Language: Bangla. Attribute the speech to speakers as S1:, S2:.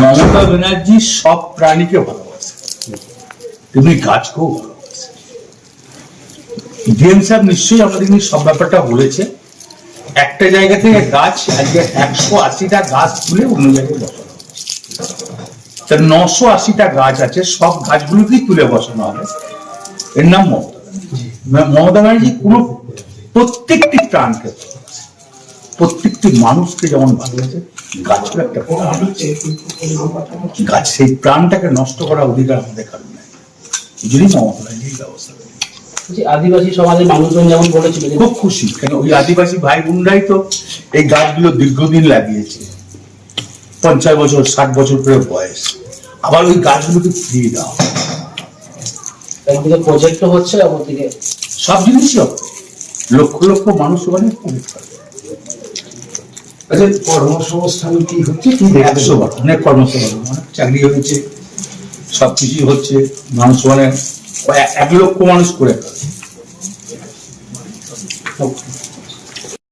S1: মমতা ব্যানার্জি সব প্রাণীকে ভালোবাসে। তেমনি গাছকেও ভালোবাসে। ডিএম সাহেব নিশ্চয়ই আমাদের সব ব্যাপারটা বলেছে। একটা জায়গা থেকে গাছ, আজকে একশো আশিটা গাছ তুলে অন্য জায়গায় বসানো হচ্ছে। নশো আশিটা গাছ আছে, সব গাছগুলোকেই তুলে বসানো হবে। এর নাম মমতা। মমতা ব্যানার্জি কোনো প্রত্যেকটি প্রাণকে প্রত্যেকটি মানুষকে যেমন ভালোবাসে গাছও একটা প্রাণ। গাছ সেই প্রাণটাকে নষ্ট করার অধিকার আমাদের কারণ নেই এই জন্যই মমতা ব্যানার্জি ব্যবস্থা
S2: আদিবাসী সমাজের মানুষজন যেমন বলেছিল
S1: খুব খুশি কেন ওই আদিবাসী ভাই বোনরাই তো এই গাছগুলো দীর্ঘদিন লাগিয়েছে পঞ্চাশ বছর ষাট বছর করে বয়স আবার ওই গাছগুলোকে ফিরিয়ে।
S2: একদিকে প্রজেক্টও হচ্ছে
S1: সব জিনিসই লক্ষ লক্ষ মানুষ ওখানে করবে।
S3: আচ্ছা কর্মসংস্থান কি হচ্ছে? কি
S1: একশো বার। অনেক কর্মসংস্থান অনেক চাকরি হয়েছে সব কিছুই হচ্ছে মানুষ মানে এক- লক্ষ মানুষ করে।